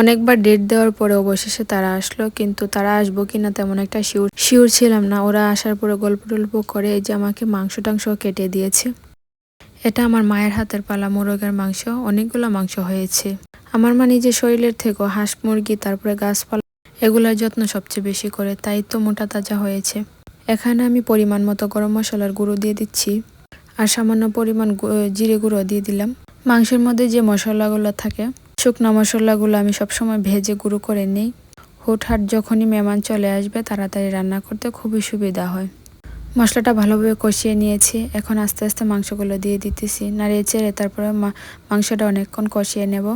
অনেকবার ডেট দেওয়ার পরে অবশেষে তারা আসলো, কিন্তু তারা আসব কিনা তেমন একটা শিওর শিওর ছিলাম না। ওরা আসার পরে গল্প টল্প করে এই যে আমাকে মাংস টাংস কেটে দিয়েছে। এটা আমার মায়ের হাতের পালা, মোরগের মাংস, অনেকগুলো মাংস হয়েছে। আমার মা নিজের শরীরের থেকেও হাঁস মুরগি, তারপরে গাছপালা, এগুলোর যত্ন সবচেয়ে বেশি করে, তাই তো মোটা তাজা হয়েছে। এখানে আমি পরিমাণ মতো গরম মশলার গুঁড়ো দিয়ে দিচ্ছি, আর সামান্য পরিমাণ জিরে গুঁড়ো দিয়ে দিলাম। মাংসের মধ্যে যে মশলাগুলো থাকে শুকনো মশলাগুলো আমি সবসময় ভেজে গুঁড়ো করে নিই। হুটহাট যখনই মেহমান চলে আসবে, তাড়াতাড়ি রান্না করতে খুবই সুবিধা হয়। মশলাটা ভালোভাবে কষিয়ে নিয়েছি। এখন আস্তে আস্তে মাংসগুলো দিয়ে দিতেছি। নাড়িয়ে চেড়ে তারপরে মাংসটা অনেকক্ষণ কষিয়ে নেব।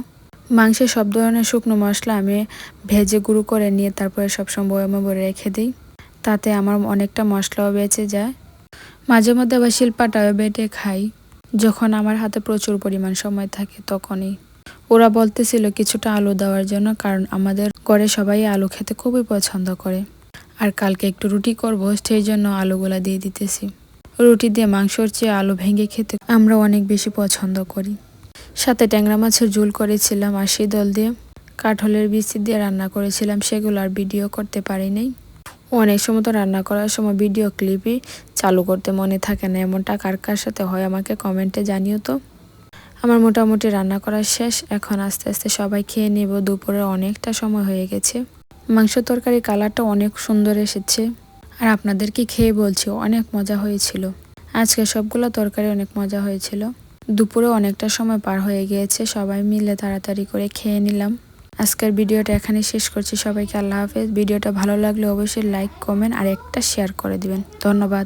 মাংসে সব ধরনের শুকনো মশলা আমি ভেজে গুঁড়ো করে নিয়ে তারপরে সবসময় বয়মে ভরে রেখে দিই। তাতে আমার অনেকটা মশলাও বেঁচে যায়। মাঝে মধ্যে আবার শিল্পাটাও বেটে খাই। যখন আমার হাতে প্রচুর পরিমাণ সময় থাকে তখনই। ওরা বলতেছিল কিছুটা আলু দেওয়ার জন্য, কারণ আমাদের ঘরে সবাই আলু খেতে খুবই পছন্দ করে। আর কালকে একটু রুটি করব, সেই জন্য আলুগুলা দিয়ে দিতেছি। রুটি দিয়ে মাংসর চেয়ে আলু ভেঙে খেতে আমরা অনেক বেশি পছন্দ করি। সাথে ট্যাংরা মাছের ঝোল করেছিলাম আর শীতল দিয়ে কাঠলের বিচি দিয়ে রান্না করেছিলাম, সেগুলো আর ভিডিও করতে পারি নাই। অনেক সময় তো রান্না করার সময় ভিডিও ক্লিপই চালু করতে মনে থাকে না, এমনটা কার কার সাথে হয় আমাকে কমেন্টে জানিও তো। আমার মোটামুটি রান্না করা শেষ। এখন আস্তে আস্তে সবাই খেয়ে নেব। দুপুরে অনেকটা সময় হয়ে গেছে। মাংস তরকারি কালারটা অনেক সুন্দর এসেছে। আর আপনাদেরকে খেয়ে বলছি, অনেক মজা হয়েছিল। আজকে সবগুলো তরকারি অনেক মজা হয়েছিল। দুপুরে অনেকটা সময় পার হয়ে গিয়েছে। সবাই মিলে তাড়াতাড়ি করে খেয়ে নিলাম। আজকের ভিডিওটা এখানে শেষ করছি। সবাইকে আল্লাহ হাফেজ। ভিডিওটা ভালো লাগলে অবশ্যই লাইক কমেন্ট আর একটা শেয়ার করে দিবেন। ধন্যবাদ।